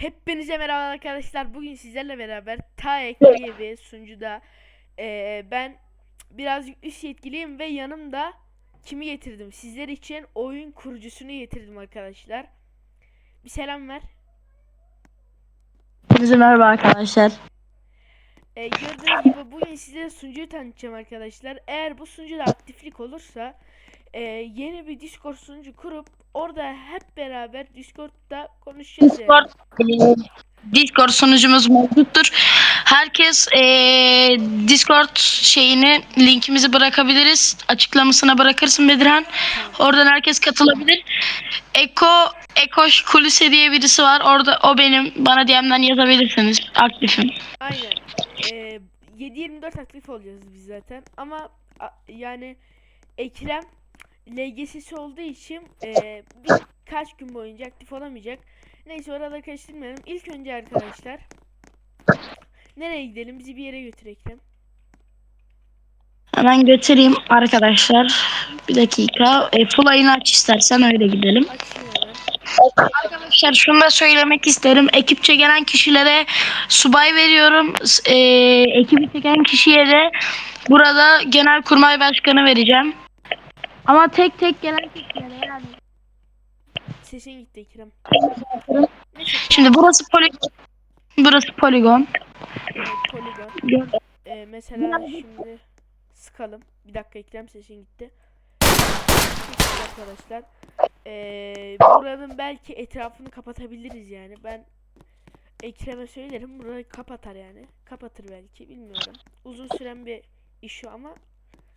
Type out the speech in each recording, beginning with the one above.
Hepinize merhaba arkadaşlar. Bugün sizlerle beraber TAEK diye bir sunucuda eee, ben birazcık üst yetkiliyim ve yanımda kimi getirdim? Sizler için oyun kurucusunu getirdim arkadaşlar. Bir selam ver. Hepinize merhaba arkadaşlar. Eee, gördüğünüz gibi bugün size sunucuyu tanıtacağım arkadaşlar. Eğer bu sunucuda aktiflik olursa eee, yeni bir Discord sunucu kurup orada hep beraber Discord'da konuşacağız yani. Discord, e, Discord sunucumuz mevcuttur. Herkes e, Discord şeyini linkimizi bırakabiliriz. Açıklamasına bırakırsın Bedirhan. Oradan herkes katılabilir. Eko Eko Kulise diye birisi var. Orada o benim. Bana DM'den yazabilirsiniz. Aktifim. Aynen. Ee, 7-24 aktif olacağız biz zaten. Ama yani Ekrem LGS'si olduğu için e, birkaç gün boyunca aktif olamayacak. Neyse orada karıştırmayalım. İlk önce arkadaşlar nereye gidelim? Bizi bir yere götür Ekrem. Hemen götüreyim arkadaşlar. Bir dakika. E, full ayını aç istersen öyle gidelim. Arkadaşlar şunu da söylemek isterim. Ekipçe gelen kişilere subay veriyorum. E, ekibi çeken kişiye de burada genelkurmay başkanı vereceğim. Ama tek tek gelen kişilere yani. Sesin gitti. Neyse Şimdi burası poligon. Burası poligon. poligon. Gör- E, mesela şimdi sıkalım. Bir dakika Ekrem sesin gitti. Arkadaşlar. E, buranın belki etrafını kapatabiliriz yani. Ben Ekrem'e söylerim. Burayı kapatar yani. Kapatır belki. Bilmiyorum. Uzun süren bir iş o ama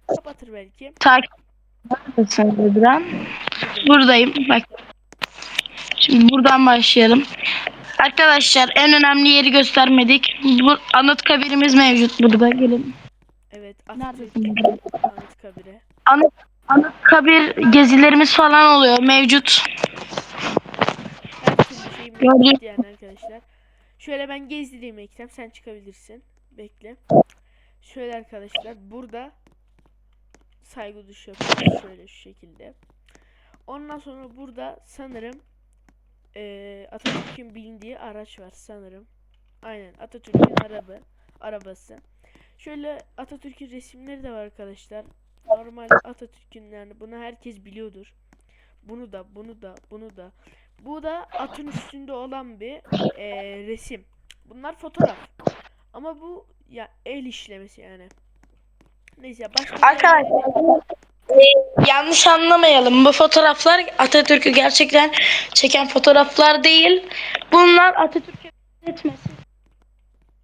kapatır belki. Takip Neredesin Bedran? Buradayım. Bak. Şimdi buradan başlayalım. Arkadaşlar en önemli yeri göstermedik. Bu Anıtkabirimiz mevcut burada. Gelin. Evet. Neredesin? Anıtkabir'e. Anıt, Anıtkabir gezilerimiz falan oluyor mevcut. Gördüm. yani arkadaşlar. Şöyle ben gezdireyim Ekrem. Sen çıkabilirsin. Bekle. Şöyle arkadaşlar. Burada saygı duşu yapıyoruz. Şöyle şu şekilde. Ondan sonra burada sanırım eee Atatürk'ün bindiği araç var sanırım. Aynen Atatürk'ün araba arabası. Şöyle Atatürk'ün resimleri de var arkadaşlar. Normal Atatürk'ün yani bunu herkes biliyordur. Bunu da bunu da bunu da. Bu da atın üstünde olan bir eee, resim. Bunlar fotoğraf. Ama bu ya el işlemesi yani. Neyse başka Arkadaşlar e, yanlış anlamayalım. Bu fotoğraflar Atatürk'ü gerçekten çeken fotoğraflar değil. Bunlar Atatürk'e etmesi.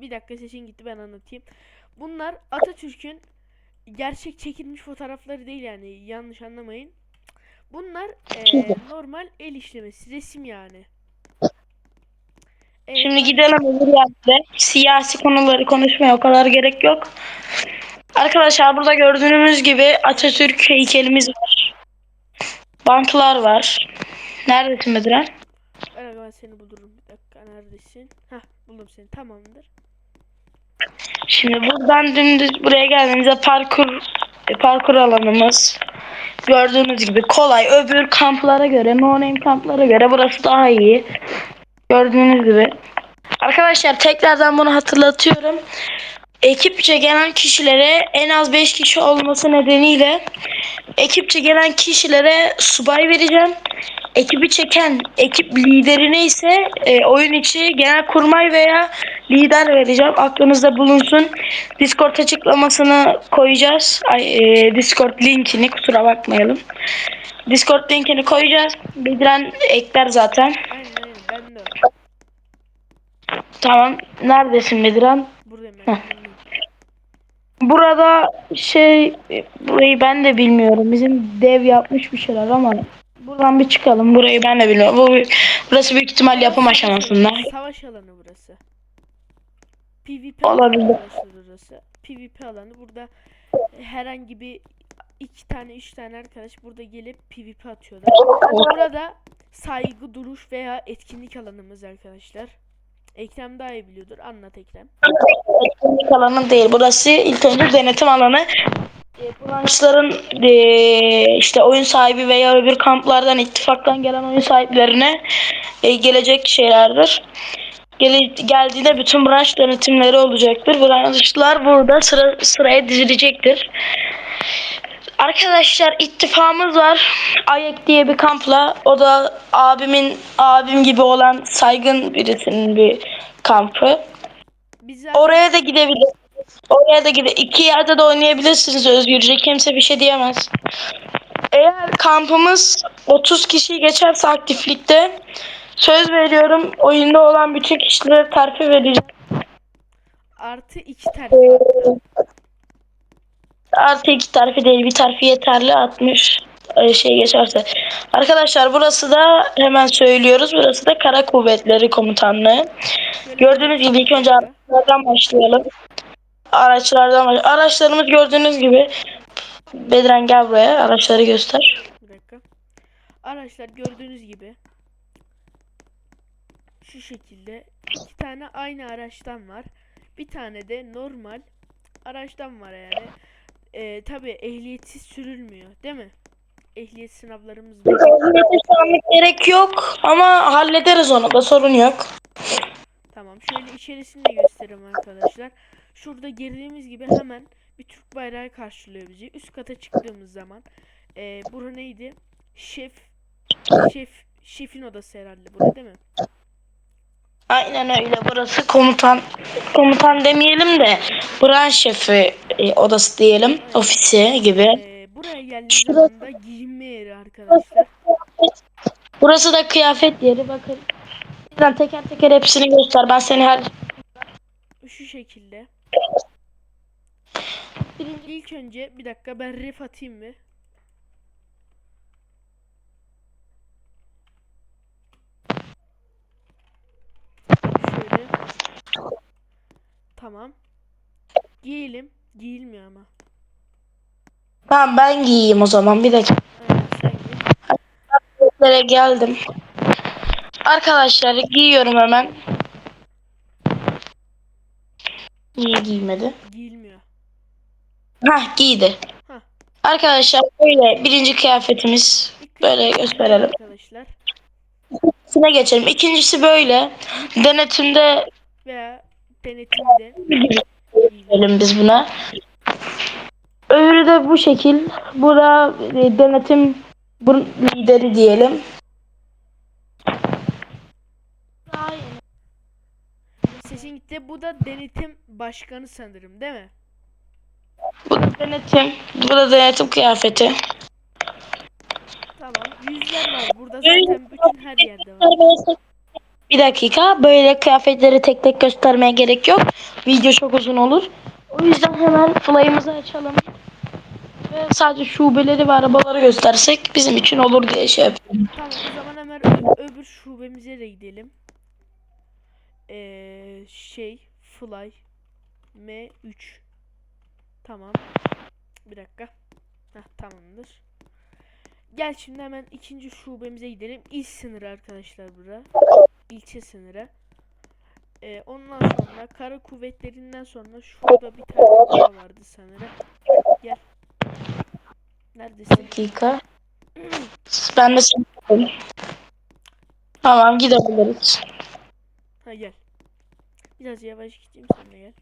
Bir dakika sesin gitti ben anlatayım. Bunlar Atatürk'ün gerçek çekilmiş fotoğrafları değil yani yanlış anlamayın. Bunlar eee, normal el işlemesi resim yani. Evet, Şimdi gidelim öbür yerde. Siyasi konuları konuşmaya o kadar gerek yok. Arkadaşlar burada gördüğünüz gibi Atatürk heykelimiz var. Banklar var. Neredesin Bediren? Ben, ben seni bulurum. Bir dakika neredesin? Hah buldum seni tamamdır. Şimdi buradan dümdüz buraya geldiğinizde parkur e, parkur alanımız. Gördüğünüz gibi kolay. Öbür kamplara göre, no kamplara göre burası daha iyi. Gördüğünüz gibi. Arkadaşlar tekrardan bunu hatırlatıyorum. Ekipçe gelen kişilere en az 5 kişi olması nedeniyle ekipçe gelen kişilere subay vereceğim. Ekibi çeken ekip liderine ise e, oyun içi genel kurmay veya lider vereceğim. Aklınızda bulunsun. Discord açıklamasını koyacağız. Ay, e, Discord linkini kusura bakmayalım. Discord linkini koyacağız. Bildiren ekler zaten. Aynen aynen ben de. Tamam. Neredesin Bediran? Buradayım ben. Heh. Burada şey burayı ben de bilmiyorum. Bizim dev yapmış bir şeyler ama buradan bir çıkalım. Burayı ben de bilmiyorum. Bu burası büyük ihtimal yapım aşamasında. Savaş alanı burası. PvP Olabilir. alanı burası. PvP alanı. Burada herhangi bir iki tane üç tane arkadaş burada gelip PvP atıyorlar. Burada saygı duruş veya etkinlik alanımız arkadaşlar. Ekrem daha iyi biliyordur. Anlat Ekrem. Etkinlik alanı değil. Burası ilk önce denetim alanı. E, e, işte oyun sahibi veya öbür kamplardan ittifaktan gelen oyun sahiplerine e, gelecek şeylerdir. gele- geldiğinde bütün branş denetimleri olacaktır. Branşlar burada sıra sıraya dizilecektir. Arkadaşlar ittifamız var. Ayek diye bir kampla. O da abimin abim gibi olan saygın birisinin bir kampı. Biz zaten Oraya da gidebiliriz. Oraya da gide. İki yerde de oynayabilirsiniz özgürce. Kimse bir şey diyemez. Eğer kampımız 30 kişiyi geçerse aktiflikte söz veriyorum oyunda olan bütün kişilere terfi vereceğim. artı iki terfi hatta. Artı iki terfi değil bir terfi yeterli 60 e, şey geçerse. Arkadaşlar burası da hemen söylüyoruz. Burası da Kara Kuvvetleri Komutanlığı. Gördüğünüz gibi ilk önce araçlardan başlayalım. Araçlardan baş- Araçlarımız gördüğünüz gibi Bedren gel buraya araçları göster. Bir dakika. Araçlar gördüğünüz gibi şu şekilde iki tane aynı araçtan var. Bir tane de normal araçtan var yani. Ee, tabi ehliyetsiz sürülmüyor değil mi? Ehliyet sınavlarımız var. Ehliyete şu anlık gerek yok ama hallederiz onu da sorun yok. Tamam şöyle içerisini de göstereyim arkadaşlar. Şurada girdiğimiz gibi hemen bir Türk bayrağı karşılıyor bizi. Üst kata çıktığımız zaman e, bura neydi? Şef şef şefin odası herhalde burada değil mi? Aynen öyle burası komutan komutan demeyelim de branş şefi e, odası diyelim ofisi gibi. E, buraya geldiğimiz Şurası- zaman da giyinme yeri arkadaşlar. Burası da kıyafet yeri bakın. Bizden teker teker hepsini göster. Ben seni her Şu şekilde. İlk önce bir dakika ben ref atayım mı? Şöyle. Tamam. Giyelim. Giyilmiyor ama. Tamam ben giyeyim o zaman. Bir dakika. Nereye geldim. Arkadaşlar giyiyorum hemen. Niye giymedi? Giyilmiyor. Hah giydi. Hah. Arkadaşlar böyle birinci kıyafetimiz. Böyle gösterelim. Arkadaşlar. İkincisine geçelim. İkincisi böyle. Denetimde Veya denetimde. diyelim biz buna. Öbürü de bu şekil. Bu da e, denetim lideri diyelim. Sesin gitti. Bu da denetim başkanı sanırım değil mi? Bu da denetim. Bu da denetim kıyafeti. Tamam. Yüzler var. Burada zaten bütün her yerde var. Bir dakika. Böyle kıyafetleri tek tek göstermeye gerek yok. Video çok uzun olur. O yüzden hemen fly'ımızı açalım. Ve sadece şubeleri ve arabaları göstersek bizim için olur diye şey yapıyorum. Tamam o zaman hemen öbür şubemize de gidelim. Ee, şey fly M3 Tamam. Bir dakika. Heh, tamamdır. Gel şimdi hemen ikinci şubemize gidelim. İl sınırı arkadaşlar bura. İlçe sınırı. Ee, ondan sonra kara kuvvetlerinden sonra şurada bir tane daha vardı sanırım. Gel. Neredesin? dakika. Ben de seni Tamam gidebiliriz. Ha gel. Biraz yavaş gideyim sen de gel.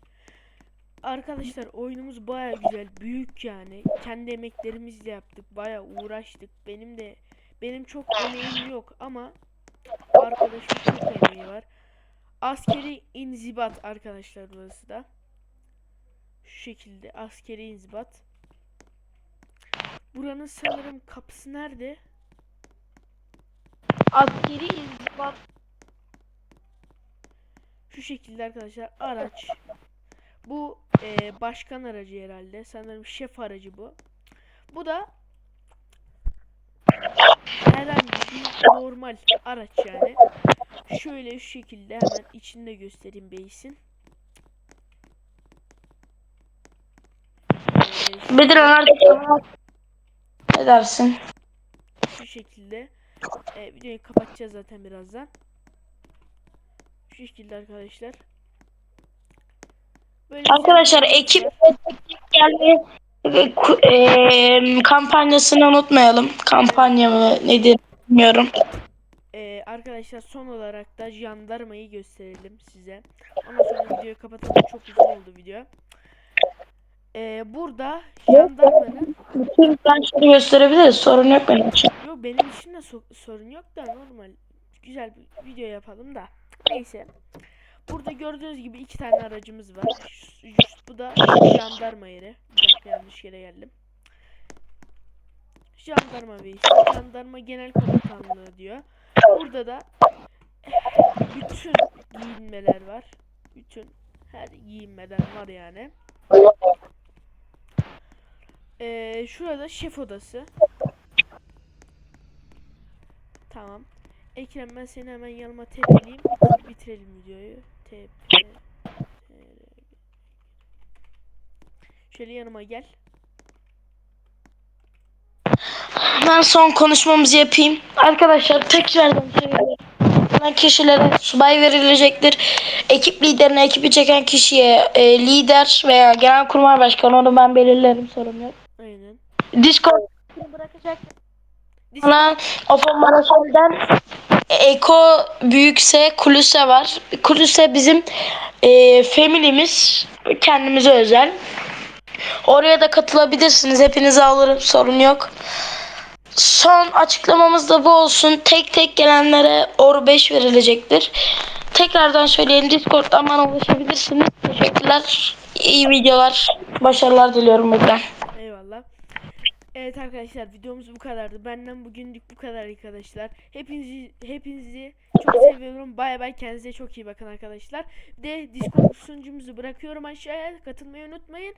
Arkadaşlar oyunumuz baya güzel, büyük yani. Kendi emeklerimizle yaptık, baya uğraştık. Benim de benim çok emeğim yok ama arkadaşım çok emeği var. Askeri inzibat arkadaşlar burası da. Şu şekilde askeri inzibat. Buranın sanırım kapısı nerede? Askeri inzibat. Şu şekilde arkadaşlar araç. Bu eee, başkan aracı herhalde. Sanırım şef aracı bu. Bu da herhangi bir normal araç yani. Şöyle şu şekilde hemen içinde göstereyim base'in. Eee, Bedir artık ne dersin? şu şekilde. Eee, videoyu kapatacağız zaten birazdan. Şu şekilde arkadaşlar. Böyle Arkadaşlar ekip ku- e, kampanyasını unutmayalım. Kampanya mı nedir bilmiyorum. Arkadaşlar son olarak da jandarmayı gösterelim size. Ondan sonra videoyu kapatalım. Çok uzun oldu video. Ee, burada jandarmanın Bütün branşları gösterebiliriz. Sorun yok benim için. Yok benim için de so- sorun yok da normal. Güzel bir video yapalım da. Neyse. Burada gördüğünüz gibi iki tane aracımız var. Bu da jandarma yeri. Bir dakika yanlış yere geldim. Jandarma beyi. Jandarma genel komutanlığı diyor. Burada da bütün giyinmeler var. Bütün her giyinmeden var yani. Ee, şurada şef odası. Tamam. Ekrem ben seni hemen yanıma tepeleyeyim. Bitirelim videoyu. Tepe. Şöyle yanıma gel. Ben son konuşmamızı yapayım. Arkadaşlar tekrardan söylüyorum. Kişilere subay verilecektir. Ekip liderine ekibi çeken kişiye e, lider veya genelkurmay başkanı onu ben belirlerim sorun yok. Aynen. Discord bırakacak. Bana Ofon Marasol'den Eko Büyükse Kulüse var. Kulüse bizim e, family'miz. Kendimize özel. Oraya da katılabilirsiniz. Hepinizi alırım. Sorun yok. Son açıklamamız da bu olsun. Tek tek gelenlere Oru 5 verilecektir. Tekrardan söyleyelim. Discord'dan bana ulaşabilirsiniz. Teşekkürler. İyi videolar. Başarılar diliyorum buradan. Eyvallah. Evet arkadaşlar videomuz bu kadardı. Benden bugünlük bu kadar arkadaşlar. Hepinizi hepinizi çok seviyorum. Bay bay kendinize çok iyi bakın arkadaşlar. De Discord sunucumuzu bırakıyorum aşağıya. Katılmayı unutmayın.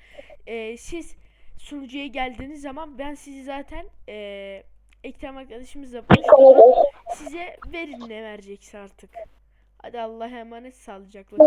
Ee, siz sunucuya geldiğiniz zaman ben sizi zaten ee, Ekrem arkadaşımızla buluştururum. Size verin ne verecekse artık. Hadi Allah'a emanet sağlıcakla.